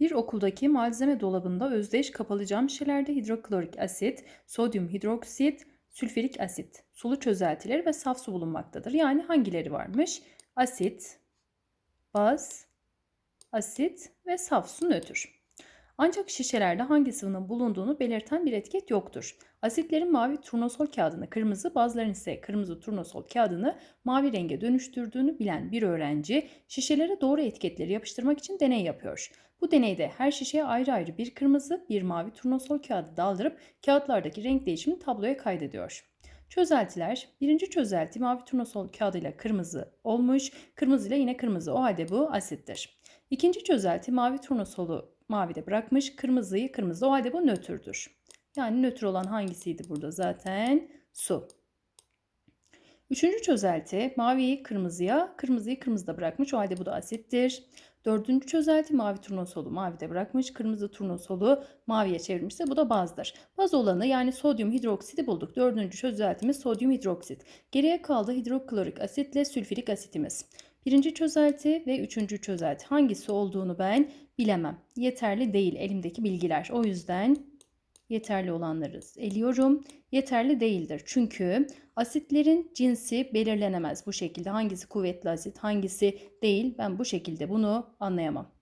Bir okuldaki malzeme dolabında özdeş kapalı cam şişelerde hidroklorik asit, sodyum hidroksit, sülfürik asit, sulu çözeltileri ve saf su bulunmaktadır. Yani hangileri varmış? Asit, baz, asit ve saf su nötr. Ancak şişelerde hangi sıvının bulunduğunu belirten bir etiket yoktur. Asitlerin mavi turnusol kağıdını kırmızı, bazıların ise kırmızı turnusol kağıdını mavi renge dönüştürdüğünü bilen bir öğrenci şişelere doğru etiketleri yapıştırmak için deney yapıyor. Bu deneyde her şişeye ayrı ayrı bir kırmızı, bir mavi turnusol kağıdı daldırıp kağıtlardaki renk değişimini tabloya kaydediyor. Çözeltiler, birinci çözelti mavi turnusol kağıdıyla kırmızı olmuş, kırmızı ile yine kırmızı o halde bu asittir. İkinci çözelti mavi turnusolu mavide bırakmış, kırmızıyı kırmızı o halde bu nötrdür. Yani nötr olan hangisiydi burada zaten? Su. Üçüncü çözelti maviyi kırmızıya, kırmızıyı kırmızıda bırakmış. O halde bu da asittir. Dördüncü çözelti mavi turnusolu mavide bırakmış. Kırmızı turnusolu maviye çevirmişse bu da bazdır. Baz olanı yani sodyum hidroksidi bulduk. Dördüncü çözeltimiz sodyum hidroksit. Geriye kaldı hidroklorik asitle sülfürik asitimiz. Birinci çözelti ve üçüncü çözelti hangisi olduğunu ben bilemem. Yeterli değil elimdeki bilgiler. O yüzden yeterli olanları eliyorum. Yeterli değildir. Çünkü asitlerin cinsi belirlenemez bu şekilde. Hangisi kuvvetli asit, hangisi değil ben bu şekilde bunu anlayamam.